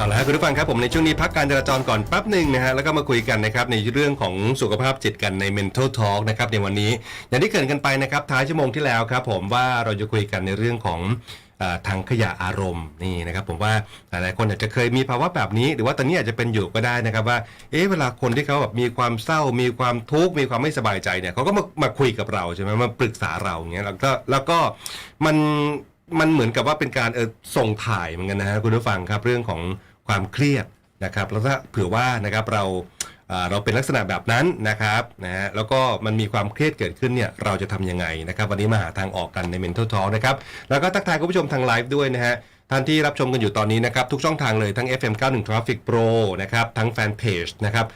เอาละครับคุณผู้ฟังครับผมในช่วงนี้พักการจราจรก่อนแป๊บหนึ่งนะฮะแล้วก็มาคุยกันนะครับในเรื่องของสุขภาพจิตกันใน Mental Talk นะครับในวันนี้ อย่างที่เกรินกันไปนะครับท้ายชั่วโมงที่แล้วครับผมว่าเราจะคุยกันในเรื่องของทางขยะอารมณ์นี่นะครับผมว่าหลายๆคนอาจจะเคยมีภาวะแบบนี้ หรือว่าตอนนี้อาจจะเป็นอยู่ก็ได้นะครับว่าเอ๊ะเวลาคนที่เขาแบบมีความเศร้า มีความทุกข์มีความไม่สบายใจเนี่ยเขาก็มามาคุยกับเราใช่ไหมมาปรึกษาเราอย่างเงี้ยแล้วก็แล้วก็มันมันเหมือนกับว่าเป็นการเออส่งถ่ายเหมือนกันนะฮะคุณผู้ฟังครับเรื่องของ ความเครียดนะครับแล้วถ้าเผื่อว่านะครับเราเราเป็นลักษณะแบบนั้นนะครับนะฮะแล้วก็มันมีความเครียดเกิดขึ้นเนี่ยเราจะทำยังไงนะครับ วันนี้มาหาทางออกกันใน Mental Talk นะครับแล้วก็ทักทายคุณผู้ชมทางไลฟ์ด้วยนะฮะท่านที่รับชมกันอยู่ตอนนี้นะครับ ทุกช่องทางเลยทั้ง FM 91 Traffic Pro นะครับ ทั้งแฟนเพจนะครับ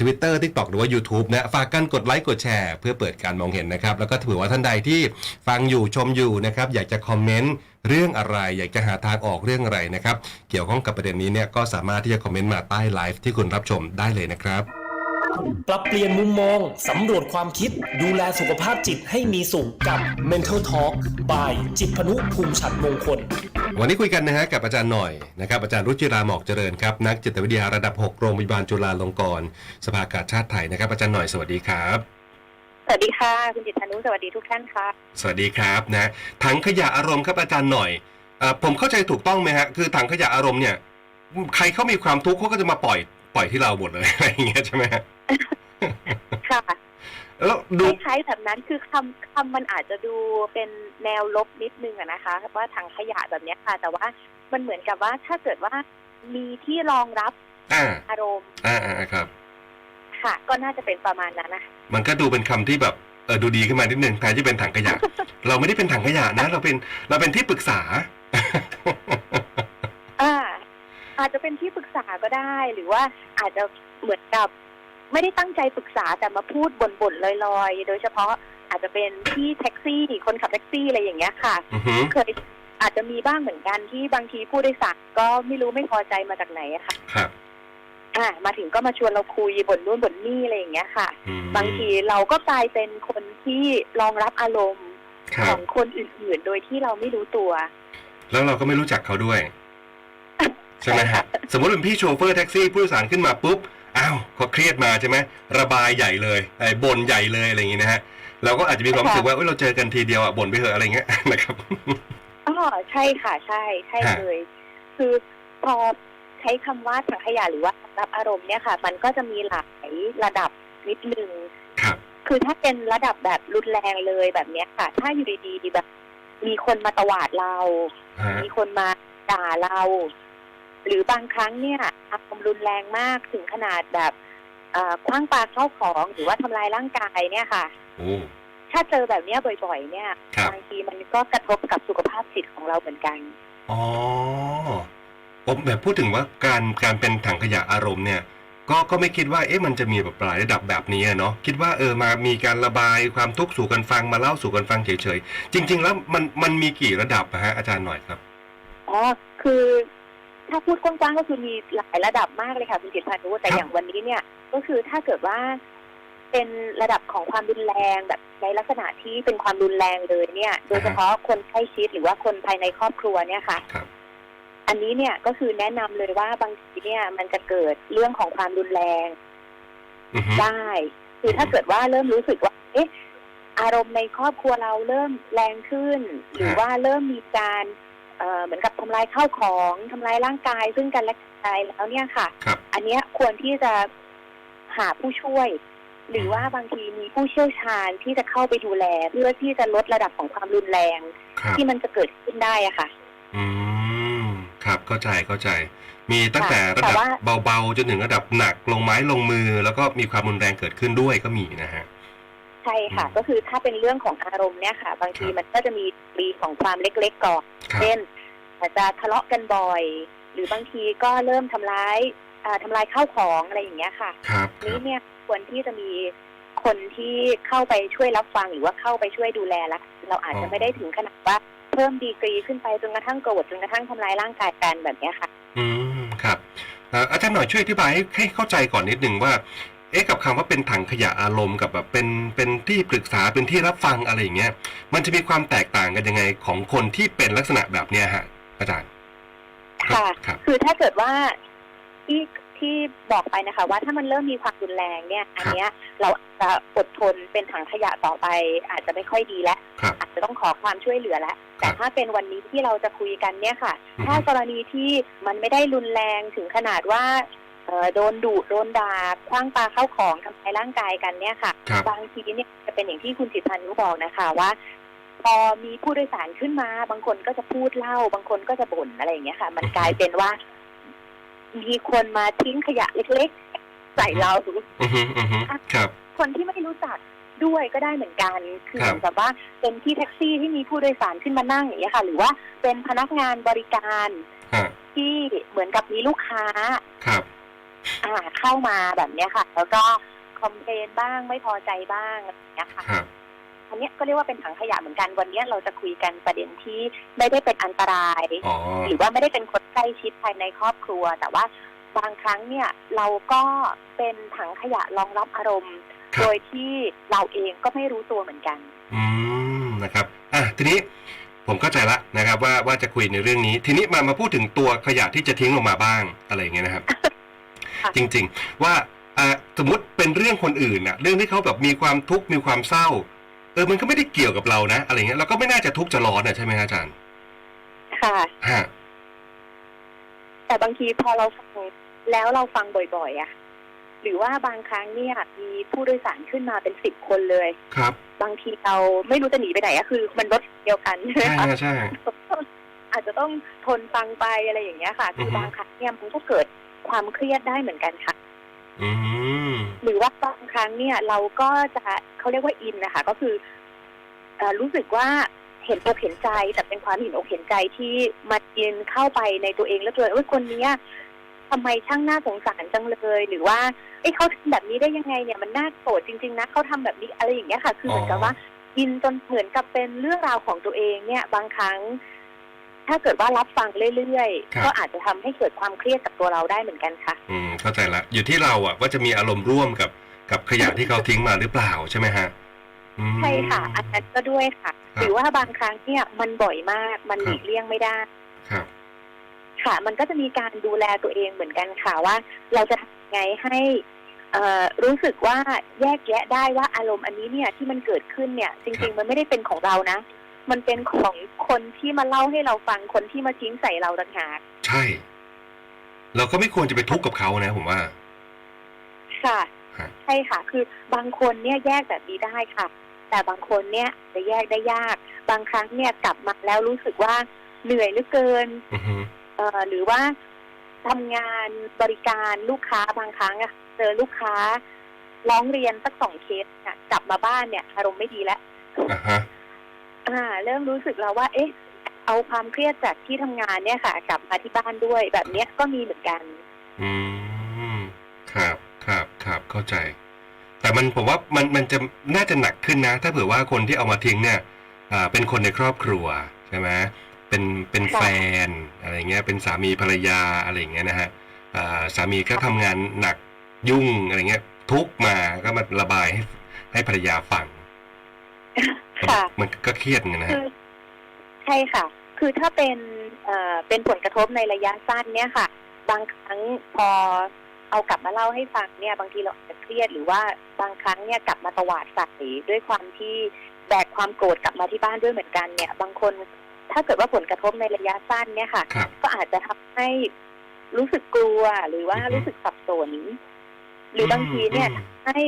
ทวิตเตอร์ทิกตอกหรือว่า YouTube นะฝากกันกดไลค์กดแชร์เพื่อเปิดการมองเห็นนะครับ แล้วก็ถือว่าท่านใดที่ฟังอยู่ชมอยู่นะครับ อยากจะคอมเมนต์ เรื่องอะไร อยากจะหาทางออกเรื่องอะไรนะครับ เกี่ยวข้องกับประเด็นนี้เนี่ยก็สามารถที่จะคอมเมนต์มาใต้ไลฟ์ที่คุณรับชมได้เลยนะครับปรับเปลี่ยนมุมมอง สำรวจความคิด ดูแลสุขภาพจิตให้มีสุขกับ Mental Talk by จิตพนุภูมิฉันมงคล วันนี้คุยกันนะฮะกับอาจารย์หน่อยนะครับอาจารย์รุจิราหมอกเจริญครับนักจิตวิทยาระดับ 6 โรงพยาบาลจุฬาลงกรณ์สภากาชาติไทยนะครับอาจารย์หน่อยสวัสดีครับ สวัสดีค่ะ คุณจิตรนุสวัสดีทุกท่านค่ะ สวัสดีครับนะถังขยะอารมณ์ครับอาจารย์หน่อยเออผมเข้าใจถูกต้องไหมฮะคือถังขยะอารมณ์เนี่ย ใครเขามีความทุกข์เขาก็จะมาปล่อยปล่อยที่เราหมดเลยอะไรอย่างเงี้ยใช่ไหมฮะค่ะแล้วคดูล้ายๆแบบนั้นคือคำคำมันอาจจะดูเป็นแนวลบนิดนึงอะนะคะ ว่าถังขยะแบบเนี้ยค่ะ แต่ว่ามันเหมือนกับว่าถ้าเกิดว่ามีที่รองรับอ่าอารมณ์อ่าอ่าครับ ค่ะ ก็น่าจะเป็นประมาณนั้นนะมันก็ดูเป็นคำที่แบบเออดูดีขึ้นมานิดนึงแทนที่เป็นถังขยะ เราไม่ได้เป็นถังขยะนะ เราเป็นเราเป็นที่ปรึกษา อ่า อาจจะเป็นที่ปรึกษาก็ได้ หรือว่าอาจจะเหมือนกับ ไม่ได้ตั้งใจปรึกษาแต่มาพูดบ่นๆลอยๆ โดยเฉพาะอาจจะเป็นที่แท็กซี่คนขับแท็กซี่อะไรอย่างเงี้ยค่ะอือหือเคยอาจจะมีบ้างเหมือนกันที่บางทีผู้โดยสารก็ไม่รู้ไม่พอใจมาจากไหนอะค่ะ ครับ อ่ามาถึงก็มาชวนเราคุยบ่นนู่นบ่นนี่อะไรอย่างเงี้ยค่ะอืมบางทีเราก็กลายเป็นคนที่รองรับอารมณ์ครัขบองคนอื่นๆ โดยที่เราไม่รู้ตัว แล้วเราก็ไม่รู้จักเขาด้วย ใช่ไหมฮะสมมติเป็นพี่โชเฟอร์แท็กซี่ผู้โดยสารขึ้นมาปุ๊บอ้าวเขาเครียดมาใช่ไหมระบายใหญ่เลยไอ้บ่นใหญ่เลยอะไรอย่างงี้นะฮะเราก็อาจจะมีความรู้สึกว่าเอ้ยเราเจอกันทีเดียวอะบ่นไปเถอะอะไรเงี้ยนะครับอ๋อใช่ค่ะ ใช่ใช่ฮะเลย คือพอ ใช้คำว่าถังขยะหรือว่ารับอารมณ์เนี่ยค่ะ มันก็จะมีหลายระดับนิดนึงครับคือถ้าเป็นระดับแบบรุนแรงเลยแบบเนี้ยค่ะ ถ้าอยู่ดีๆแบบ มีคนมาตวาดเราฮะมีคนมาด่าเรา หรือบางครั้งเนี่ยอารมณ์รุนแรงมากถึงขนาดแบบเอ่อคว้างปาเข้าของหรือว่าทำลายร่างกายเนี่ยค่ะโอ้ถ้าเจอแบบเนี้ยบ่อย ๆ เนี่ยครับบางทีมันก็กระทบกับสุขภาพจิตของเราเหมือนกันอ๋อ ผมแบบพูดถึงว่าการการเป็นถังขยะอารมณ์เนี่ย ก็ก็ไม่คิดว่าเอ๊ะมันจะมีแบบหลายระดับแบบนี้อะเนาะคิดว่าเออมามีการระบายความทุกข์สู่กันฟังมาเล่าสู่กันฟังเฉยๆจริง ๆ แล้วมันมันมีกี่ระดับอะฮะอาจารย์หน่อยครับอ๋อคือถ้าพูดกว้างๆก็คือมีหลายระดับมากเลยค่ะคุณจิตรพันธ์แต่ครับอย่างวันนี้เนี่ย ก็คือถ้าเกิดว่าเป็นระดับของความรุนแรงแบบในลักษณะที่เป็นความรุนแรงเลยเนี่ย โดยเฉพาะคนใกล้ชิดหรือว่าคนภายในครอบครัวเนี่ยค่ะครับ อันนี้เนี่ยก็คือแนะนำเลยว่าบางทีเนี่ยมันจะเกิดเรื่องของความรุนแรงอือฮึได้ คือถ้าเกิดว่าเริ่มรู้สึกว่า เอ๊ะ อารมณ์ในครอบครัวเราเริ่มแรงขึ้น หรือว่าเริ่มมีการเอ่อเหมือนกับทำลายข้าวของทำลายร่างกาย ซึ่งกันและกันแล้วเนี่ยค่ะครับอันเนี้ยควรที่จะหาผู้ช่วย หรือว่าบางทีมีผู้เชี่ยวชาญที่จะเข้าไปดูแล เพื่อที่จะลดระดับของความรุนแรงครับที่มันจะเกิดขึ้นได้อะค่ะ อืม ครับเข้าใจเข้าใจ มีตั้งแต่ค่ะระดับแต่ว่าเบาๆ จนถึงระดับหนักลงไม้ลงมือ แล้วก็มีความรุนแรงเกิดขึ้นด้วยก็มีนะฮะใช่ค่ะอืมก็คือถ้าเป็นเรื่องของอารมณ์เนี่ยค่ะ บางทีครับมันก็จะมีปรีของความเล็กๆก่อนครับเช่นอาจจะทะเลาะกันบ่อย หรือบางทีก็เริ่มทำร้ายอ่าทำลายข้าวของอะไรอย่างเงี้ยค่ะครับคนี้รับเนี่ยควรที่จะมีคนที่เข้าไปช่วยรับฟังหรือว่าเข้าไปช่วยดูแลละเราอาจจะไม่ได้ถึงขนาดว่า เพิ่มดีกรีขึ้นไปจนกระทั่งโกรธจนกระทั่งทำลายร่างกายกันแบบเนี้ยค่ะ อืมครับเอ่ออาจารย์หน่อยช่วยอธิบายให้ให้เข้าใจก่อนนิดหนึ่งว่าเอ๊ะกับคำว่าเป็นถังขยะอารมณ์กับแบบเป็นเป็นที่ปรึกษาเป็นที่รับฟังอะไรอย่างเงี้ยมันจะมีความแตกต่างกันยังไงของคนที่เป็นลักษณะแบบเนี้ยฮะอาจารย์ค่ะครับคือถ้าเกิดว่าที่ที่บอกไปนะคะ ว่าถ้ามันเริ่มมีความรุนแรงเนี่ย อันเนี้ยเราอาจจะอดทนเป็นถังขยะต่อไปอาจจะไม่ค่อยดีแล้วครับอา จจะต้องขอความช่วยเหลือแล้วแต่ครับถ้าเป็นวันนี้ที่เราจะคุยกันเนี่ยค่ะอือฮึถ้ากรณีที่มันไม่ได้รุนแรงถึงขนาดว่าเอ่อโดนดุโดนด่าคว้างปลาเข้าของทำร้ายร่างกายกันเนี่ยค่ะครับบางทีเนี่ยจะเป็นอย่างที่คุณจิตพันธ์บอกนะคะว่าพอมีผู้โดยสารขึ้นมา บางคนก็จะพูดเล่า บางคนก็จะบ่นอะไรอย่างเงี้ยค่ะ มันกลายเป็นว่า มีคนมาทิ้งขยะเล็กๆ ใส่เราอือฮึอือฮึครับ คนที่ไม่รู้จัก ด้วยก็ได้เหมือนกัน คือครับเหมือนกับว่าเป็นที่แท็กซี่ที่มีผู้โดยสารขึ้นมานั่งอย่างเงี้ยค่ะ หรือว่าเป็นพนักงานบริการฮะที่เหมือนกับมีลูกค้าครับอ่าเข้ามาแบบเนี้ยค่ะ แล้วก็คอมเพลนบ้างไม่พอใจบ้างอะไรอย่างเงี้ยค่ะครับอันเนี้ยก็เรียกว่าเป็นถังขยะเหมือนกันวันเนี้ยเราจะคุยกันประเด็นที่ไม่ได้เป็นอันตรายอ๋อหรือว่าไม่ได้เป็นคนใกล้ชิดภายในครอบครัว แต่ว่าบางครั้งเนี่ยเราก็เป็นถังขยะรองรับอารมณ์ครับ โดยที่เราเองก็ไม่รู้ตัวเหมือนกัน อืมนะครับอะทีนี้ผมเข้าใจละนะครับ ว่าว่าจะคุยในเรื่องนี้ ทีนี้มามาพูดถึงตัวขยะที่จะทิ้งลงมาบ้างอะไรอย่างเงี้ยนะครับค่ะจริง ๆว่าอ่าสมมติเป็นเรื่องคนอื่นน่ะเรื่องที่เขาแบบมีความทุกข์มีความเศร้า เออมันก็ไม่ได้เกี่ยวกับเรานะอะไรเงี้ยเราก็ไม่น่าจะทุกข์จะร้อนนะใช่ไหมฮะอาจารย์ค่ะฮะแต่บางทีพอเราฟังแล้วเราฟังบ่อยๆอะ หรือว่าบางครั้งเนี่ยมีผู้โดยสารขึ้นมาเป็นสิบคนเลย ครับ บางทีเราไม่รู้จะหนีไปไหนอะคือมันรถเดียวกันใช่ไหมใช่คะฮะใช่อาจจะต้องทนฟังไปอะไรอย่างเงี้ยค่ะ คืออฮึบางครั้งเนี่ยมันก็เกิดความเครียดได้เหมือนกันค่ะอืมหรือว่าบางครั้งเนี่ยเราก็จะเขาเรียกว่าอินนะคะ ก็คือเอ่อรู้สึกว่าเห็นอกเห็นใจแต่เป็นความเห็นอกเห็นใจที่มาอินเข้าไปในตัวเองแล้วตัวเองเอ้ยคนเนี้ย ทำไมช่างน่าสงสารจังเลย หรือว่าเอ้ยเขาทำแบบนี้ได้ยังไงเนี่ยมันน่าโกรธจริง ๆนะเขาทำแบบนี้อะไรอย่างเงี้ยค่ะ คือเหมือนกับว่าอินจนเหมือนกับเป็นเรื่องราวของตัวเองเนี่ย บางครั้ง ถ้าเกิดว่ารับฟังเรื่อยครับๆก็อาจจะทำให้เกิดความเครียดกับตัวเราได้เหมือนกันค่ะ อืมเข้าใจละ อยู่ที่เราอะว่าจะมีอารมณ์ร่วมกับกับขยะที่เขาทิ้งมาหรือเปล่าใช่ไหมฮะอืมใช่ค่ะอันนั้นก็ด้วยค่ะครับหรือว่าบางครั้งเนี่ยมันบ่อยมากมันครับหลีกเลี่ยงไม่ได้ครับ ค่ะ มันก็จะมีการดูแลตัวเองเหมือนกันค่ะว่า เราจะทำยังไงให้เอ่อรู้สึกว่าแยกแยะได้ว่าอารมณ์อันนี้เนี่ยที่มันเกิดขึ้นเนี่ยจครัริงบๆมันไม่ได้เป็นของเรานะ มันเป็นของคนที่มาเล่าให้เราฟังคนที่มาทิ้งใส่เราต่างหากใช่ เราก็ไม่ควรจะไปทุกข์กับเขานะผมว่า ค่ะฮะใช่ค่ะ คือบางคนเนี่ยแยกแบบนี้ได้ค่ะ แต่บางคนเนี่ยจะแยกได้ยาก บางครั้งเนี่ยกลับมาแล้วรู้สึกว่าเหนื่อยเหลือเกินอือฮึเอ่อ หรือว่าทำงานบริการลูกค้าบางครั้งอะเจอลูกค้าร้องเรียนสักสองเคสเนี่ยกลับมาบ้านเนี่ยอารมณ์ไม่ดีแล้วอ่าฮะอ่า เริ่มรู้สึกแล้วว่า เอ๊ะ เอาความเครียดจากที่ทำงานเนี่ยค่ะ กลับมาที่บ้านด้วยแบบเนี้ยก็มีเหมือนกัน อืมครับครับครับเข้าใจ แต่มันผมว่ามันมันจะน่าจะหนักขึ้นนะ ถ้าเผื่อว่าคนที่เอามาทิ้งเนี่ย อ่า เป็นคนในครอบครัวใช่ไหม เป็นเป็นค่ะแฟนอะไรเงี้ยเป็นสามีภรรยาอะไรอย่างเงี้ยนะฮะอ่าสามีก็ทำงานหนักยุ่งอะไรเงี้ย ทุกข์มาก็มาระบายให้ให้ภรรยาฟังค่ะมันก็เครียดเหมือนกันนะคืฮะอใช่ค่ะ คือถ้าเป็นเอ่อเป็นผลกระทบในระยะสั้นเนี่ยค่ะ บางครั้งพอเอากลับมาเล่าให้ฟังเนี่ย บางทีเราอาจจะเครียดหรือว่าบางครั้งเนี่ยกลับมาตวาดใส่ด้วยความที่แบกความโกรธกลับมาที่บ้านด้วยเหมือนกันเนี่ย บางคน ถ้าเกิดว่าผลกระทบในระยะสั้นเนี่ยค่ะ ครับ ก็อาจจะทำให้รู้สึกกลัวหรือว่าอือฮึ รู้สึกสับสน หรือบางทีเนี่ย อืมให้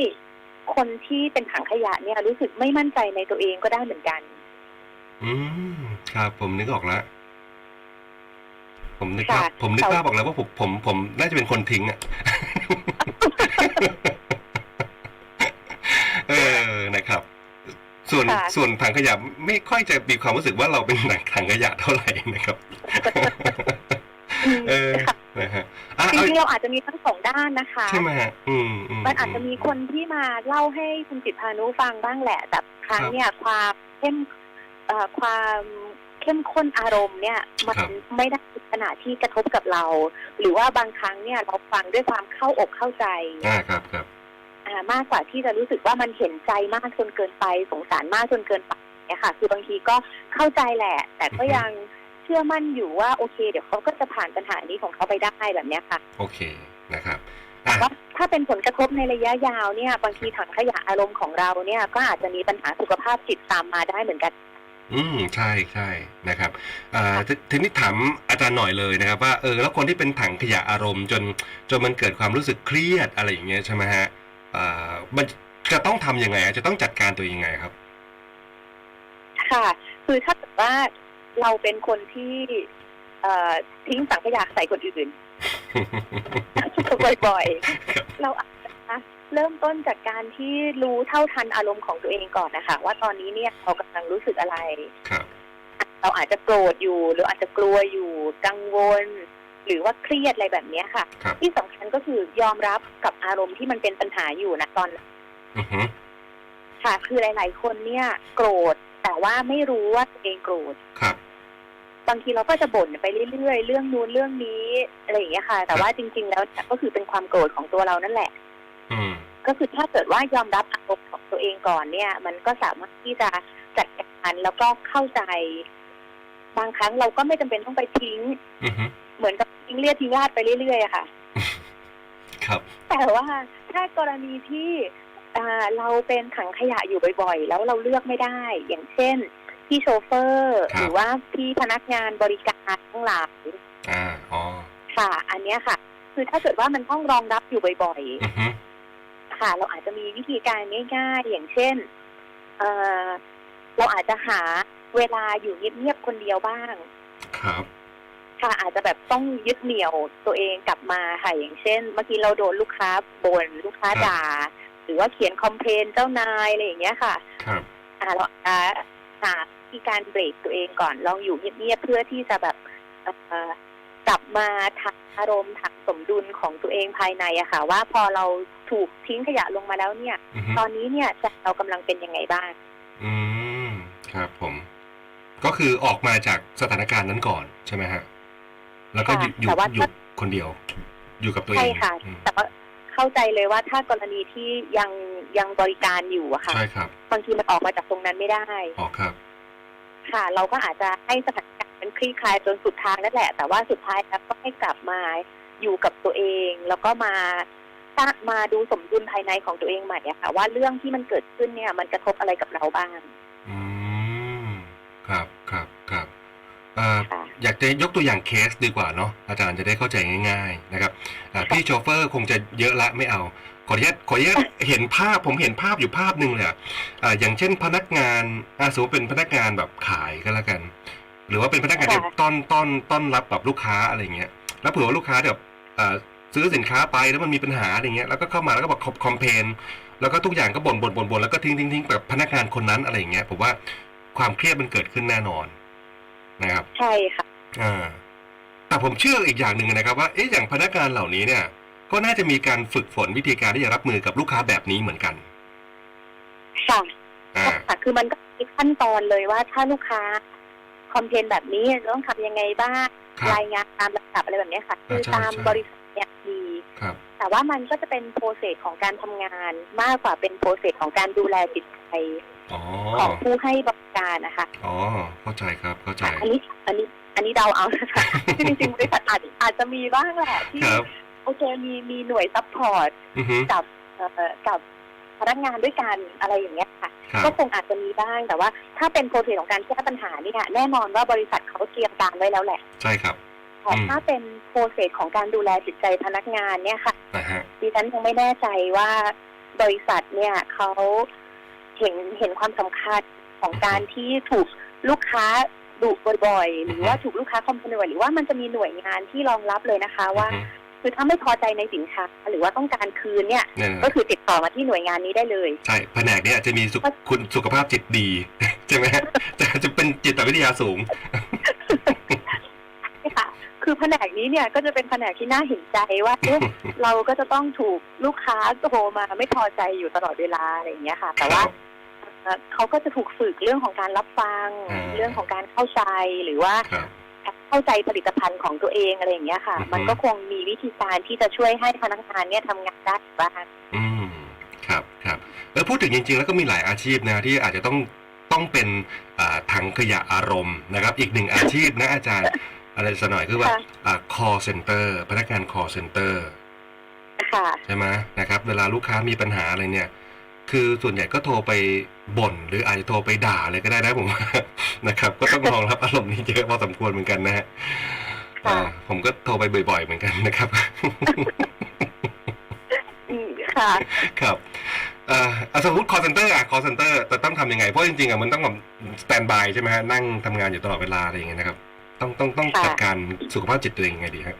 คนที่เป็นถังขยะเนี่ย รู้สึกไม่มั่นใจในตัวเองก็ได้เหมือนกัน อืมครับ ผมนึกออกแล้วผมนึกค่ะภาพผมนึกแต่ ภาพออกแล้วว่าผมผมผมน่าจะเป็นคนทิ้งอะ เออนะครับ ส่วนค่ะส่วนถังขยะไม่ค่อยจะมีความรู้สึกว่าเราเป็นถังขยะเท่าไหร่นะครับอืมเออค่ะนะฮะอะจเอาริงๆเราอาจจะมีทั้งสองด้านนะคะใช่ไหมฮะอืมอืมันอาจจะมีคนที่มาเล่าให้คุณจิตพานุฟังบ้างแหละ แต่ครั้งเนี่ยความเข้มเอ่อความเข้มข้นอารมณ์เนี่ยมันไม่ได้ถึงขนาดที่กระทบกับเรา หรือว่าบางครั้งเนี่ยเราฟังด้วยความเข้าอกเข้าใจอ่าครับครับอ่า มากกว่าที่จะรู้สึกว่ามันเห็นใจมากจนเกินไปสงสารมากจนเกินไปเนี่ยค่ะ คือบางทีก็เข้าใจแหละ แต่ก็ยังเชื่อมั่นอยู่ว่าโอเค เดี๋ยวเขาก็จะผ่านปัญหานี้ของเขาไปได้แบบเนี้ยค่ะ โอเคนะครับแต่อะว่าถ้าเป็นผลกระทบในระยะยาวเนี่ย บางทีถังขยะอารมณ์ของเราเนี่ย ก็อาจจะมีปัญหาสุขภาพจิตตามมาได้เหมือนกัน อืมใช่ใช่นะครับอ่าททีนี้ถามอาจารย์หน่อยเลยนะครับ ว่าเออแล้วคนที่เป็นถังขยะอารมณ์จนจนมันเกิดความรู้สึกเครียดอะไรอย่างเงี้ยใช่ไหมฮะอ่า มันจะต้องทำยังไงจะต้องจัดการตัวเองยังไงครับ ค่ะ คือถ้าเกิดว่าเราเป็นคนที่เอ่อทิ้งสังขยะใส่คนอื่นบ่อยๆ เราอาจจะเริ่มต้นจากการที่รู้เท่าทันอารมณ์ของตัวเองก่อนนะคะ ว่าตอนนี้เนี่ยเรากำลังรู้สึกอะไรครับเราอาจจะโกรธอยู่ หรืออาจจะกลัวอยู่กังวล หรือว่าเครียดอะไรแบบเนี้ยค่ะครับที่สำคัญก็คือยอมรับกับอารมณ์ที่มันเป็นปัญหาอยู่นะตอนนั้นอือฮึค่ะ คือหลาย ๆ คนเนี่ย โกรธ แต่ว่าไม่รู้ว่าตัวเองโกรธครับบางทีเราก็จะบ่นไปเรื่อยๆ เรื่องนู้นเรื่องนี้อะไรอย่างเงี้ยค่ะ แต่ว่าจริง ๆ แล้วเนี่ยก็คือเป็นความโกรธของตัวเรานั่นแหละอืมก็คือถ้าเกิดว่ายอมรับอารมณ์ของตัวเองก่อนเนี่ย มันก็สามารถที่จะจัดการแล้วก็เข้าใจ บางครั้งเราก็ไม่จำเป็นต้องไปทิ้งอือฮึ เหมือนกับทิ้งเลียดทิ้งลาดไปเรื่อยๆอะค่ะ ครับ แต่ว่าถ้ากรณีที่อ่าเราเป็นถังขยะอยู่บ่อยๆ แล้วเราเลือกไม่ได้ อย่างเช่น พี่โชเฟอร์ครับหรือว่าพี่พนักงานบริการทั้งหลายอ่าอ๋อค่ะ อันเนี้ยค่ะ คือถ้าเกิดว่ามันต้องรองรับอยู่บ่อยอือฮึๆค่ะ เราอาจจะมีวิธีการง่ายๆ อย่างเช่น เอ่อเราอาจจะหาเวลาอยู่เงียบๆคนเดียวบ้าง ครับ ค่ะอาจจะแบบต้องยึดเหนี่ยวตัวเองกลับมาค่ะอย่างเช่น เมื่อกี้เราโดนลูกค้าบ่นลูกค้าครับด่า หรือว่าเขียนคอมเพลนเจ้านายอะไรอย่างเงี้ยค่ะ ครับอ่าเราอาจจะหาวิธีการเบรกตัวเองก่อนลองอยู่เงียบๆเพื่อที่จะแบบเอ่อกลับมาถักอารมณ์ถักสมดุลของตัวเองภายในอะค่ะ ว่าพอเราถูกทิ้งขยะลงมาแล้วเนี่ยอือฮึตอนนี้เนี่ยใจเรากำลังเป็นยังไงบ้าง อืมครับผม ก็คือออกมาจากสถานการณ์นั้นก่อนใช่ไหมฮะ แล้วก็อยู่อยู่แต่ว่าอยู่คนเดียว อยู่กับตัวเองใช่ค่ะอืมแต่ว่าเข้าใจเลยว่าถ้ากรณีที่ยังยังบริการอยู่อะค่ะใช่ครับบางทีมันออกมาจากตรงนั้นไม่ได้ออกครับ ค่ะ เราก็อาจจะให้สถานการณ์มันคลี่คลายจนสุดทางนั่นแหละ แต่ว่าสุดท้ายแล้วก็ให้กลับมาอยู่กับตัวเอง แล้วก็มาสร้างมาดูสมดุลภายในของตัวเองใหม่อะค่ะ ว่าเรื่องที่มันเกิดขึ้นเนี่ย มันกระทบอะไรกับเราบ้าง อืม ครับครับครับเอ่อค่ะอยากจะยกตัวอย่างเคสดีกว่าเนาะอาจารย์จะได้เข้าใจง่าย ๆนะครับอ่าพี่โชเฟอร์คงจะเยอะละไม่เอา ขออนุญาตขออนุญาตเห็นภาพผมเห็นภาพอยู่ภาพหนึ่งเลยอะอ่าอย่างเช่นพนักงานอ่าสมมติเป็นพนักงานแบบขายก็แล้วกัน หรือว่าเป็นพนักงานที่ค่ะต้อนต้อนต้อนรับแบบลูกค้าอะไรเงี้ย แล้วเผื่อว่าลูกค้าแบบเอ่อซื้อสินค้าไปแล้วมันมีปัญหาอะไรเงี้ยแล้วก็เข้ามาแล้วก็บอกคอมเพนแล้วก็ทุกอย่างก็บ่นบ่นบ่นบ่นแล้วก็ทิ้งทิ้งทิ้งแบบพนักงานคนนั้นอะไรอย่างเงี้ยผมว่าความเครียดมันเกิดขึ้นแน่นอนนะครับ ใช่ค่ะ อ่าแต่ผมเชื่ออีกอย่างหนึ่งนะครับว่าเอ๊ะอย่างพนักงานเหล่านี้เนี่ย ก็น่าจะมีการฝึกฝนวิธีการที่จะรับมือกับลูกค้าแบบนี้เหมือนกัน ค่ะอ่า ค่ะคือมันก็มีขั้นตอนเลยว่าถ้าลูกค้าคอมเพลนแบบนี้ต้องทำยังไงบ้างครับรายงานตามลำดับอะไรแบบเนี้ยค่ะคือใช่ตามใช่ บริษัทเนี่ยมีครับ แต่ว่ามันก็จะเป็นโปรเซสของการทำงาน มากกว่าเป็นโปรเซสของการดูแลจิตใจอ๋อ ของผู้ให้บริการนะคะ อ๋อ เข้าใจครับ เข้าใจค่ะอันนี้อันนี้ อันนี้เดาเอานะคะจริงๆบริษัทอาจอาจจะมีบ้างแหละที่ครับโอเคมีมีหน่วยซัพพอร์ตอือฮึกับเอ่อกับพนักงานด้วยกันอะไรอย่างเงี้ยค่ะ ครับ ก็คงอาจจะมีบ้างแต่ว่า ถ้าเป็นโปรเซสของการแก้ปัญหาเนี่ยแน่นอนว่าบริษัทเขาเตรียมการไว้แล้วแหละใช่ครับ แต่อืม ถ้าเป็นโปรเซสของการดูแลจิตใจพนักงานเนี่ยค่ะ นะฮะ ดิฉันยังไม่แน่ใจว่าบริษัทเนี่ยเขาเห็นเห็นความสำคัญของการที่ถูกลูกค้า ดุบ่อยๆ หรือว่าถูกลูกค้าคอมเพลนบ่อยๆหรือว่ามันจะมีหน่วยงานที่รองรับเลยนะคะว่าอือฮึคือถ้าไม่พอใจในสินค้า หรือว่าต้องการคืนเนี่ยเนี่ยก็คือติดต่อมาที่หน่วยงานนี้ได้เลย ใช่แผนกเนี้อาจจะมีสุขคุณสุขภาพจิตดี ใช่ไหมฮะแต่จะเป็นจิตวิทยาสูงค่ะ คือแผนกนี้เนี่ยก็จะเป็นแผนกที่น่าเห็นใจว่าเอ๊ะ เราก็จะต้องถูกลูกค้าโทรมาไม่พอใจอยู่ตลอดเวลาอะไรอย่างเงี้ยค่ะ แต่ว่าครับ เอ่อเขาก็จะถูกฝึกเรื่องของการรับฟังอ่าเรื่องของการเข้าใจหรือว่าครับเข้าใจผลิตภัณฑ์ของตัวเองอะไรอย่างเงี้ยค่ะอือฮึมันก็คงมีวิธีการที่จะช่วยให้พนักงานเนี่ยทำงานได้บ้างอืมครับครับเออพูดถึงจริงๆ แล้วก็มีหลายอาชีพนะที่อาจจะต้องต้องเป็นอ่าถังขยะอารมณ์นะครับ อีกหนึ่งอาชีพนะอาจารย์อะไรสักหน่อยคือว่าค่ะอ่า call center พนักงาน call center ค่ะใช่ไหมนะครับ เวลาลูกค้ามีปัญหาอะไรเนี่ย คือส่วนใหญ่ก็โทรไปบ่น หรืออาจจะโทรไปด่าเลยก็ได้นะผมว่านะครับ ก็ต้องรองรับอารมณ์นี้เยอะพอสมควรเหมือนกันนะฮะค่ะอ่าผมก็โทรไปบ่อย ๆ เหมือนกันนะครับอืมค่ะครับเอ่ออะสมมติ call center อะ call center แต่ต้องทำยังไง เพราะจริงๆอะมันต้องแบบ stand by ใช่ไหมฮะนั่งทำงานอยู่ตลอดเวลาอะไรอย่างเงี้ยนะครับ ต้องต้องต้องค่ะจัดการสุขภาพจิตตัวเองยังไงดีครับ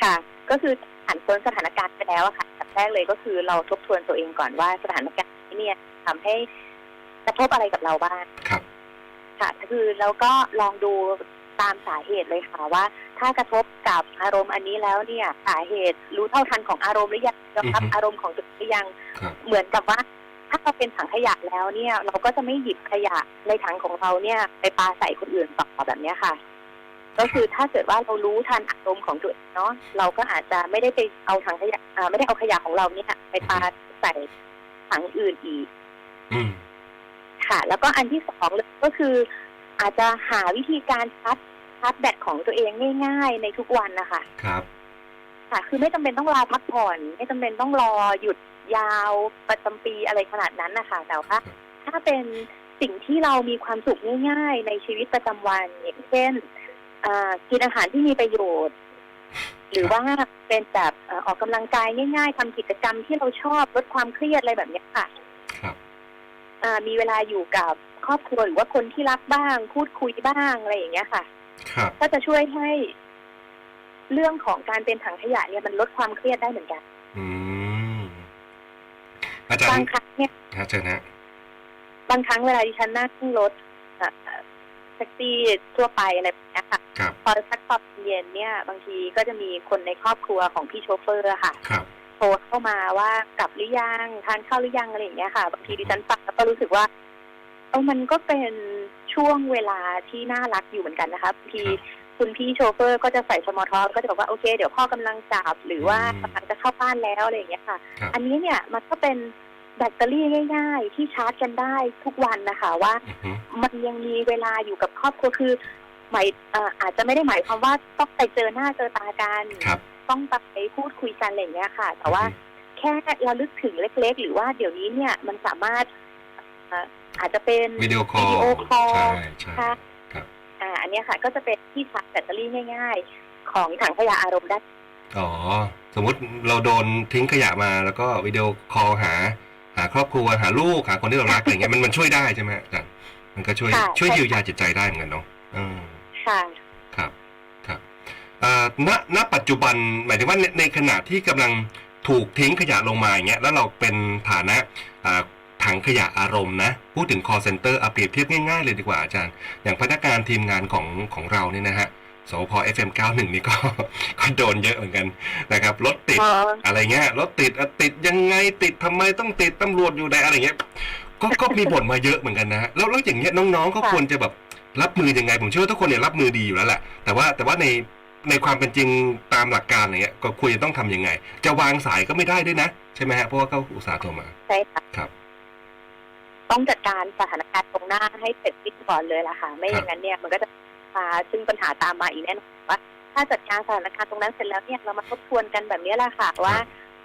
ค่ะ ก็คือผ่านพ้นสถานการณ์ไปแล้วอะค่ะอันดับ แรกเลยก็คือเราทบทวนตัวเองก่อนว่าสถานการณ์นี้เนี่ยทำให้กระทบอะไรกับเราบ้างครับ ค่ะ คือแล้วก็ลองดูตามสาเหตุเลยค่ะว่า ถ้ากระทบกับอารมณ์อันนี้แล้วเนี่ยสาเหตุรู้เท่าทันของอารมณ์หรือยังยอมรับอือฮึอารมณ์ของตัวเองหรือยังครับเหมือนกับว่า ถ้าเราเป็นถังขยะแล้วเนี่ย เราก็จะไม่หยิบขยะในถังของเราเนี่ย ไปปาใส่คนอื่นต่อแบบเนี้ยค่ะ ก็คือถ้าเกิดว่าเรารู้ทันอารมณ์ของตัวเองเนาะเราก็อาจจะไม่ได้ไปเอาถังขยะอ่าไม่ได้เอาขยะของเราเนี่ยไปปาใส่ถังอื่นอีกอืมค่ะ แล้วก็อันที่สองเลยก็คือ อาจจะหาวิธีการชาร์จชาร์จแบตของตัวเองง่ายๆ ในทุกวันนะคะ ครับ ค่ะ คือไม่จำเป็นต้องรอพักผ่อน ไม่จำเป็นต้องรอหยุดยาวประจำปีอะไรขนาดนั้นนะคะแต่ว่าถ้าเป็นสิ่งที่เรามีความสุขง่ายๆ ในชีวิตประจำวันอย่างเช่นอ่า กินอาหารที่มีประโยชน์ หรือว่าเป็นแบบเอ่อออกกำลังกายง่าย ๆทำกิจกรรมที่เราชอบลดความเครียดอะไรแบบเนี้ยค่ะครับอ่ามีเวลาอยู่กับครอบครัวหรือว่าคนที่รักบ้าง พูดคุยบ้างอะไรอย่างเงี้ยค่ะครับก็จะช่วยให้ เรื่องของการเป็นถังขยะเนี่ยมันลดความเครียดได้เหมือนกัน อืมอาจารบางย์ครั้งเนี่ยฮะเชิญนะบางครั้งเวลาดิฉันนั่งรถเอ่อ แท็กซี่ทั่วไปอะไรแบบเนี้ยค่ะครับพอสักตอนเย็นเนี่ย บางทีก็จะมีคนในครอบครัวของพี่โชเฟอร์อะค่ะครับโทรเข้ามาว่ากลับหรือยังทานข้าวหรือยังอะไรอย่างเงี้ยค่ะ บางทีดิฉันฟังแล้วก็รู้สึกว่าเออมันก็เป็นช่วงเวลาที่น่ารักอยู่เหมือนกันนะคะบางทีครับคุณพี่โชเฟอร์ก็จะใส่สมอลท็อกก็จะบอกว่าโอเค เดี๋ยวพ่อกำลังจับหรือว่าอืมกำลังจะเข้าบ้านแล้วอะไรอย่างเงี้ยค่ะครับอันนี้เนี่ยมันก็เป็น แบตเตอรี่ง่ายๆ ที่ชาร์จกันได้ทุกวันนะคะว่าอือฮึมันยังมีเวลาอยู่กับครอบครัวคือหมายเอ่ออาจจะไม่ได้หมายความว่าต้องไปเจอหน้าเจอตากันครับต้องไปพูดคุยกันอะไรอย่างเงี้ยค่ะ แต่ว่าแค่ระลึกถึงเล็ก ๆ หรือว่าเดี๋ยวนี้เนี่ยมันสามารถเอ่ออาจจะเป็นวิดีโอคอลวิดีโอคอลใช่ใช่ค่ะครับอ่าอันเนี้ยค่ะก็จะเป็นที่ชาร์จแบตเตอรี่ง่าย ๆ ของถังขยะอารมณ์ได้อ๋อสมมุติเราโดนทิ้งขยะมาแล้วก็วิดีโอคอลหา หาครอบครัวหาลูกหาคนที่เรารักอะไรเงี้ยมันมันช่วยได้ใช่ไหมอาจารย์มันก็ช่วยค่ะช่วยใช่เยียวยาจิตใจได้เหมือนกันเนาะอืมค่ะครับครับเอ่อณณปัจจุบันหมายถึงว่าในในขณะที่กำลังถูกทิ้งขยะลงมาอย่างเงี้ยแล้วเราเป็นฐานะอ่าถังขยะอารมณ์นะ พูดถึง call center เอาเปรียบเทียบง่ายๆเลยดีกว่าอาจารย์ อย่างพนักงานทีมงานของของเราเนี่ยนะฮะ สพ FM 91 นี่ก็ก็โดนเยอะเหมือนกันนะครับรถติดอ๋ออะไรเงี้ยรถติดอะติดยังไงติดทำไมต้องติดตำรวจอยู่ไหนอะไรเงี้ยก็ก็มีบ่นมาเยอะเหมือนกันนะฮะแล้วแล้วอย่างเงี้ยน้องๆก็ค่ะควรจะแบบรับมือยังไง ผมเชื่อว่าทุกคนเนี่ยรับมือดีอยู่แล้วแหละแต่ว่าแต่ว่าในในความเป็นจริงตามหลักการอะไรเงี้ยก็ควรจะต้องทำยังไง จะวางสายก็ไม่ได้ด้วยนะ ใช่ไหมฮะเพราะว่าเขาอุตส่าห์โทรมาใช่ค่ะครับ ต้องจัดการสถานการณ์ตรงหน้าให้เสร็จสิ้นก่อนเลยล่ะค่ะ ไม่คอรับย่างนั้นเนี่ยมันก็จะ พาซึ่งปัญหาตามมาอีกแน่นอนว่า ถ้าจัดการสถานการณ์ตรงนั้นเสร็จแล้วเนี่ยเรามาทบทวนกันแบบนี้แหละค่ะว่า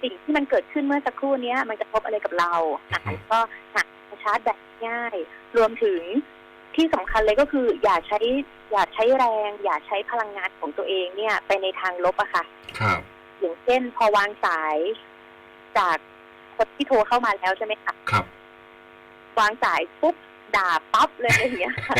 สิ่งที่มันเกิดขึ้นเมื่อสักครู่เนี้ยมันกระทบอะไรกับเราอะอือฮึก็หาชาร์จแบตง่าย รวมถึงที่สำคัญเลยก็คือ อย่าใช้อย่าใช้แรง อย่าใช้พลังงานของตัวเองเนี่ย ไปในทางลบอะค่ะ ครับ อย่างเช่น พอวางสายจากคนที่โทรเข้ามาแล้วใช่ไหมคะครับ วางสายปุ๊บด่าปั๊บเลยอะไรอย่างเงี้ยค่ะ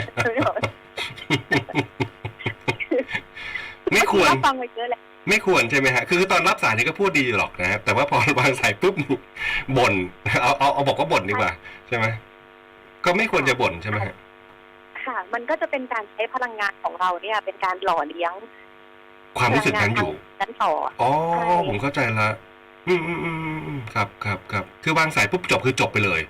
ไม่ควรบฟังไปเยอะแล้วไม่ควรใช่ไหมฮะ คือตอนรับสายนี่ก็พูดดีหรอกนะครับ แต่ว่าพอวางสายปุ๊บนี่บ่น เอาเอาเอาบอกว่าบ่นดีกว่า ใช่ไหม ก็ไม่ควรจะบ่นใช่ไหมฮะ ค่ะ มันก็จะเป็นการใช้พลังงานของเราเนี่ย เป็นการหล่อเลี้ยง ความรู้สึกนั้นอยู่นั้นต่ออ๋อใช่ผมเข้าใจละอืมอืมอืมอืมอืมครับครับครับ คือวางสายปุ๊บจบคือจบไปเลย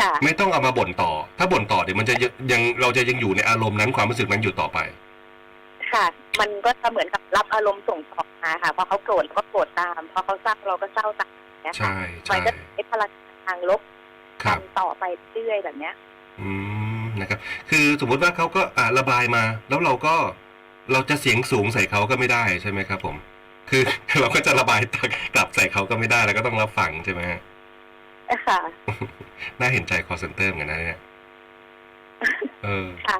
ค่ะ ไม่ต้องเอามาบ่นต่อ ถ้าบ่นต่อเดี๋ยวมันจะยังยังเราจะยังอยู่ในอารมณ์นั้นความรู้สึกนั้นอยู่ต่อไป ค่ะ มันก็จะเหมือนกับรับอารมณ์ส่งต่อมาค่ะพอเขาโกรธเราก็โกรธตามพอเขาเศร้าเราก็เศร้าตามนะคะใช่มัใช่นก็ใช้พลังทางลบครักับนต่อไปเรื่อยๆแบบเนี้ย อืมนะครับ คือสมมุติว่าเขาก็อ่าระบายมา แล้วเราก็เราจะเสียงสูงใส่เขาก็ไม่ได้ใช่ไหมครับ ผม คือเราก็จะระบายกลับใส่เขาก็ไม่ได้แล้วก็ต้องรับฟังใช่ไหมฮะ ค่ะ น่าเห็นใจ call center เหมือนกันนะเนี่ยเออค่ะ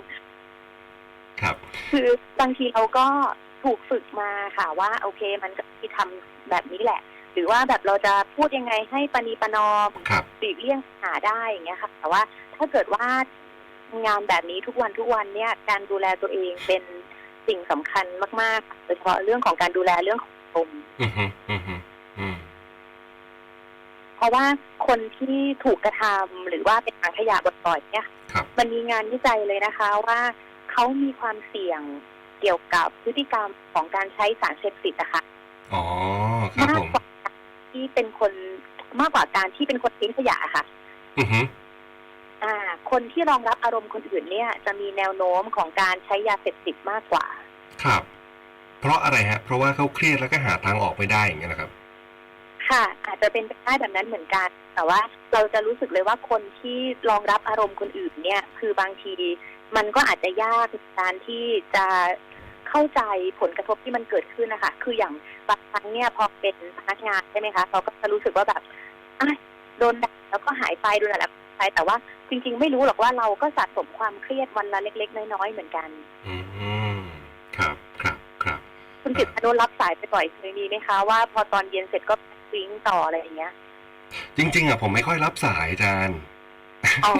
ครับ คือบางทีเราก็ถูกฝึกมาค่ะว่าโอเคมันก็ที่ทำแบบนี้แหละ หรือว่าแบบเราจะพูดยังไงให้ปณีประนอมครับหลีกเลี่ยงปัญหาได้อย่างเงี้ยค่ะ แต่ว่าถ้าเกิดว่างานแบบนี้ทุกวันทุกวันเนี่ยการดูแลตัวเองเป็นสิ่งสำคัญมากๆโดยเฉพาะเรื่องของการดูแลเรื่องของลมณ์อือฮึอือฮึอืม เพราะว่าคนที่ถูกกระทำหรือว่าเป็นถังขยะบ่อยๆเนี่ย ครับ มันมีงานวิจัยเลยนะคะว่าเขามีความเสี่ยงเกี่ยวกับพฤติกรรมของการใช้สารเสพติดอะค่ะอ๋อ ครับมากผม กว่าที่เป็นคนมากกว่าการที่เป็นคนทิ้งขยะอะค่ะ อือฮึอ่า คนที่รองรับอารมณ์คนอื่นเนี่ย จะมีแนวโน้มของการใช้ยาเสพติดมากกว่า ครับ เพราะอะไรฮะ เพราะว่าเขาเครียดแล้วก็หาทางออกไม่ได้อย่างเงี้ยนะครับ ค่ะ อาจจะเป็นไปได้แบบนั้นเหมือนกัน แต่ว่าเราจะรู้สึกเลยว่าคนที่รองรับอารมณ์คนอื่นเนี่ย คือบางทีมันก็อาจจะยากในการที่จะเข้าใจผลกระทบที่มันเกิดขึ้นนะคะ คืออย่างบางครั้งเนี่ยพอเป็นพนักงานใช่ไหมคะเขาก็จะรู้สึกว่าแบบอะโดนด่าแล้วก็หายไปโดนด่าแล้วก็หายไปแต่ว่าจริง ๆ ไม่รู้หรอกว่าเราก็สะสมความเครียดวันละเล็ก ๆ น้อยๆเหมือนกัน อืมครับครับครับคุณจิตรนุรับสายไปบ่อยเคยมีไหมคะว่าพอตอนเย็นเสร็จก็ วิ่งต่ออะไรอย่างเงี้ย จริง ๆอะผมไม่ค่อยรับสายอาจารย์อ๋อ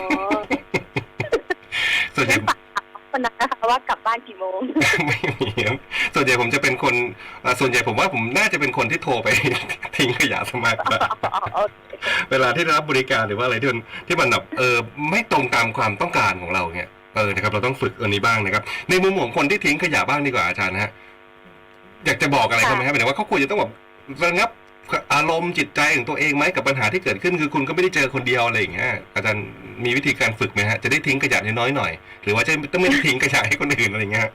ส่วนใหญ่งั้นฝากถามคนนั้นนะคะว่ากลับบ้านกี่โมงไม่มีครับส่วนใหญ่ผมจะเป็นคนเอ่อส่วนใหญ่ผมว่าผมน่าจะเป็นคนที่โทรไปทิ้งขยะสมากกว่าโอเคเวลาที่ได้รับบริการหรือว่าอะไรที่มันที่มันแบบเออไม่ตรงตามความต้องการของเราเนี่ยเออนะครับ เราต้องฝึกอันนี้บ้างนะครับ ในมุมของคนที่ทิ้งขยะบ้างดีกว่าอาจารย์นะฮะอยากจะบอกอะไรเขาไหมครับหมายถึงว่าเขาควรจะต้องแบบระงับ อารมณ์จิตใจของตัวเองไหมกับปัญหาที่เกิดขึ้น คือคุณก็ไม่ได้เจอคนเดียวอะไรอย่างเงี้ยอาจารย์มีวิธีการฝึกไหมฮะจะได้ทิ้งขยะน้อยๆหน่อย หรือว่าจะต้องไม่ทิ้งขยะให้คนอื่นอะไรอย่างเงี้ยฮะ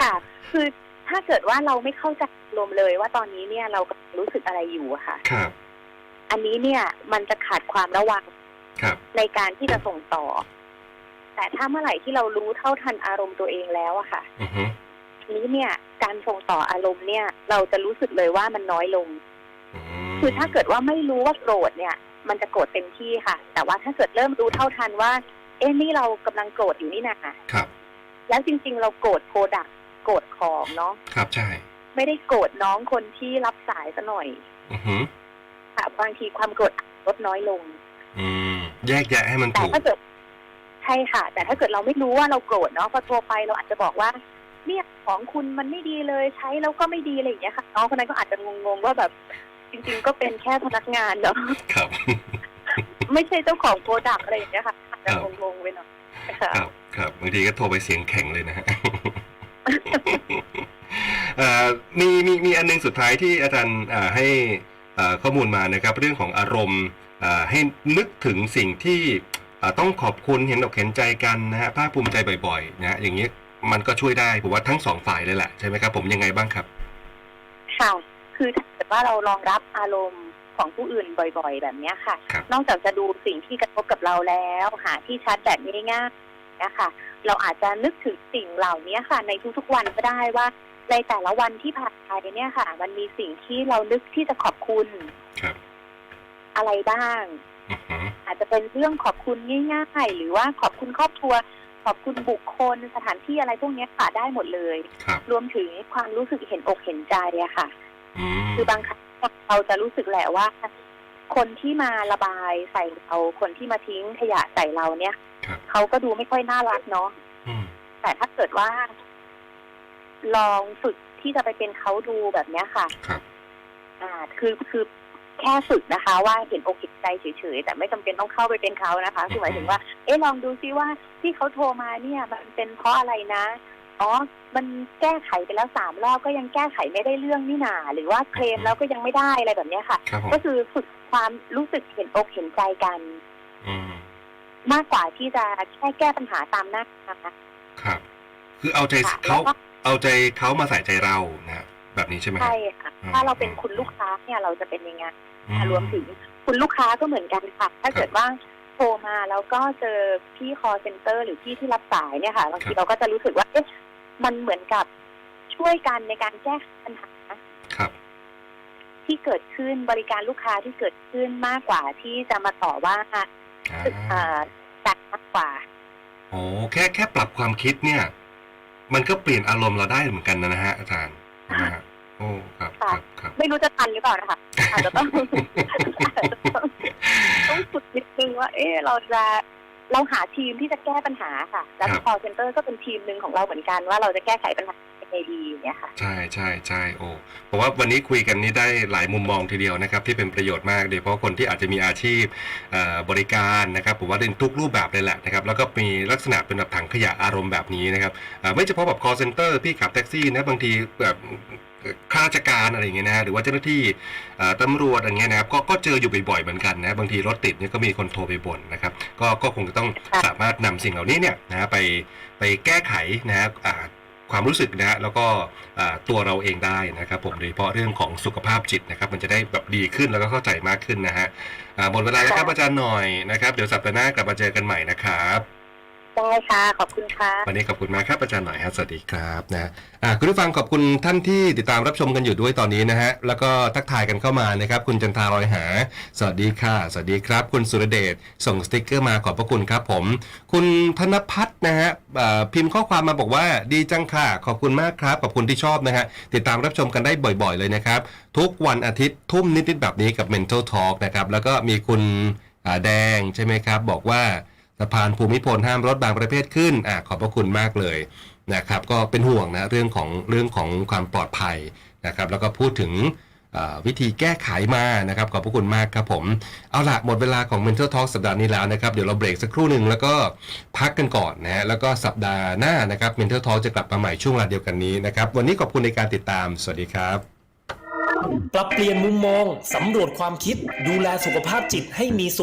ค่ะ คือถ้าเกิดว่าเราไม่เข้าใจลมณ์เลยว่าตอนนี้เนี่ยเรากำลังรู้สึกอะไรอยู่อะค่ะครับ อันนี้เนี่ยมันจะขาดความระวังครับ ในการที่จะส่งต่อ แต่ถ้าเมื่อไหร่ที่เรารู้เท่าทันอารมณ์ตัวเองแล้วอะค่ะอือฮึทีนี้เนี่ย การส่งต่ออารมณ์เนี่ย เราจะรู้สึกเลยว่ามันน้อยลงม คือถ้าเกิดว่าไม่รู้ว่าโกรธเนี่ย มันจะโกรธเต็มที่ค่ะ แต่ว่าถ้าเกิดเริ่มรู้เท่าทันว่า เอ๊ะนี่เรากำลังโกรธอยู่นี่นะครับ แล้วจริง ๆ เราโกรธโปรดักโกรธของเนาะครับใช่ ไม่ได้โกรธน้องคนที่รับสายซะหน่อยอือฮึค่ะบางทีความโกรธลดน้อยลง อืม แยกแยะให้มันแต่ถูกถ้าเกิดใช่ค่ะ แต่ถ้าเกิดเราไม่รู้ว่าเราโกรธเนาะพอโทรไปเราอาจจะบอกว่าเนี่ยของคุณมันไม่ดีเลยใช้แล้วก็ไม่ดีอะไรอย่างเงี้ยค่ะน้องคนนั้นก็อาจจะงงๆว่าแบบ จริงๆ ก็เป็นแค่พนักงานเนาะครับ ไม่ใช่เจ้าของโปรดักต์อะไรอย่างเงี้ยค่ะอาจจะครับงงๆไปหน่อยค่ะครับ ครับบางทีก็โทรไปเสียงแข็งเลยนะฮะเอ่อมีมีมีอันหนึงสุดท้ายที่อาจารย์อ่าให้อ่าข้อมูลมานะครับ เรื่องของอารมณ์อ่าให้นึกถึงสิ่งที่อ่าต้องขอบคุณเห็นอกเห็นใจกันนะฮะภาคภูมิใจบ่อยๆนะฮะอย่างนี้มันก็ช่วยได้ผมว่าทั้งสองฝ่ายเลยแหละใช่ไหมครับ ผมยังไงบ้างครับ ค่ะ คือถ้าเกิด ว่าเรารองรับอารมณ์ของผู้อื่นบ่อยๆ แบบเนี้ยค่ะครับนอกจากจะดูสิ่งที่กระทบกับเราแล้วหาที่ชาร์จแบตง่ายๆนะคะเราอาจจะนึกถึงสิ่งเหล่านี้ค่ะ ในทุกๆวันก็ได้ว่า ในแต่ละวันที่ผ่านไปเนี่ยค่ะ มันมีสิ่งที่เรานึกที่จะขอบคุณครับอะไรบ้างอือฮึอาจจะเป็นเรื่องขอบคุณง่าย ๆ หรือว่าขอบคุณครอบครัว ขอบคุณบุคคลสถานที่อะไรพวกเนี้ยค่ะได้หมดเลยครับรวมถึงความรู้สึกเห็นอกเห็นใจอะค่ะอืม คือบางครั้งเราจะรู้สึกแหละว่า คนที่มาระบายใส่เราคนที่มาทิ้งขยะใส่เราเนี่ยครับเขาก็ดูไม่ค่อยน่ารักเนาะอืมแต่ถ้าเกิดว่า ลองฝึกที่จะไปเป็นเขาดูแบบเนี้ยค่ะครับอ่า คือคือแค่ฝึกนะคะ ว่าเห็นอกเห็นใจเฉยๆแต่ไม่จำเป็นต้องเข้าไปเป็นเขานะคะคือหมายถึงว่า เอ๊ะลองดูซิว่าที่เขาโทรมาเนี่ย มันเป็นเพราะอะไรนะ อ๋อ มันแก้ไขไปแล้วสามรอบก็ยังแก้ไขไม่ได้เรื่องนี่นา หรือว่าเคลมแล้วก็ยังไม่ได้อะไรแบบเนี้ยค่ะครับผมก็คือฝึกความรู้สึกเห็นอกเห็นใจกันอืมมากกว่าที่จะแค่แก้ปัญหาตามหน้านะคะครับ คือเอาใจค่ะเขาแล้วก็เอาใจเขามาใส่ใจเรานะฮะแบบนี้ใช่ไหมครับใช่ค่ะอืมถ้าเราเป็นคุณลูกค้าเนี่ยเราจะเป็นยังไงอืรวมถึงคุณลูกค้าก็เหมือนกันค่ะ ถ้าเกิดว่าโทรมาแล้วก็เจอพี่ call center หรือพี่ที่รับสายเนี่ยค่ะบางครัทีบเราก็จะรู้สึกว่าเอ๊ะ มันเหมือนกับช่วยกันในการแก้ไขปัญหาครับ ที่เกิดขึ้นบริการลูกค้าที่เกิดขึ้นมากกว่าที่จะมาต่อว่าอ่าเอ่อแต่มากกว่าโอ้แค่แค่ปรับความคิดเนี่ย มันก็เปลี่ยนอารมณ์เราได้เหมือนกันนะฮะอาจารย์ใช่ไหมฮะโอ้ครับครับครับ ไม่รู้จะทันหรือเปล่านะคะอาจจะต้องอาจจะต้องต้องฝึกนิดนึงว่า เอ๊ะเราจะ เราหาทีมที่จะแก้ปัญหาค่ะแล้วครับ call center ก็เป็นทีมหนึ่งของเราเหมือนกันว่าเราจะแก้ไขปัญหายังไงดีอย่างเนี่ยค่ะใช่ใช่ใช่โอ้ผมว่าวันนี้คุยกันนี่ได้หลายมุมมองทีเดียวนะครับที่เป็นประโยชน์มากโดยเฉพาะคนที่อาจจะมีอาชีพเอ่อบริการนะครับผมว่าในทุกรูปแบบเลยแหละนะครับแล้วก็มีลักษณะเป็นแบบถังขยะอารมณ์แบบนี้นะครับอ่าไม่เฉพาะแบบ call center พี่ขับแท็กซี่นะบางทีแบบ ข้าราชการอะไรอย่างเงี้ยนะหรือว่าเจ้าหน้าที่เอ่อตำรวจอะไรเงี้ยนะครับก็ก็เจออยู่บ่อยๆเหมือนกันนะบางทีรถติดเนี่ยก็มีคนโทรไปบ่นนะครับก็ก็คงจะต้องค่ะสามารถนำสิ่งเหล่านี้เนี่ยนะฮะไปไปแก้ไขนะฮะอ่าความรู้สึกนะฮะแล้วก็อ่าตัวเราเองได้นะครับผมโดยเฉพาะเรื่องของสุขภาพจิตนะครับมันจะได้แบบดีขึ้นแล้วก็เข้าใจมากขึ้นนะฮะอ่าหมดเวลาแล้วครับค่ะอาจารย์หน่อยนะครับเดี๋ยวสัปดาห์หน้ากลับมาเจอกันใหม่นะครับ ได้ค่ะ ขอบคุณค่ะ วันนี้ขอบคุณมากครับอาจารย์หน่อยฮะสวัสดีครับนะอ่าคุณผู้ฟังขอบคุณท่านที่ติดตามรับชมกันอยู่ด้วยตอนนี้นะฮะแล้วก็ทักทายกันเข้ามานะครับ คุณจันทารอยหา สวัสดีค่ะ สวัสดีครับ คุณสุรเดชส่งสติกเกอร์มาขอบพระคุณครับผม คุณธนพัฒน์นะฮะอ่าพิมพ์ข้อความมาบอกว่าดีจังค่ะ ขอบคุณมากครับขอบคุณที่ชอบนะฮะติดตามรับชมกันได้บ่อย ๆ เลยนะครับ ทุกวันอาทิตย์ทุ่มนิดๆแบบนี้กับ Mental Talk นะครับแล้วก็มีคุณอ่าแดงใช่ไหมครับบอกว่าะพานภูมิพลห้ามรถบางประเภทขึ้นอ่าขอบพระคุณมากเลยนะครับก็เป็นห่วงนะเรื่องของเรื่องของความปลอดภัยนะครับแล้วก็พูดถึงวิธีแก้ไขมานะครับขอบพระคุณมากครับผม เอาละหมดเวลาของ Mental Talk สัปดาห์นี้แล้วนะครับเดี๋ยวเราเบรกสักครู่หนึ่งแล้วก็พักกันก่อนนะฮะแล้วก็สัปดาห์หน้านะครับ Mental Talk จะกลับมาใหม่ช่วงเวลาเดียวกันนี้นะครับวันนี้ขอบคุณในการติดตาม สวัสดีครับ ปรับเปลี่ยนมุมมองสำรวจความคิด ดูแลสุขภาพจิตให้มีสุข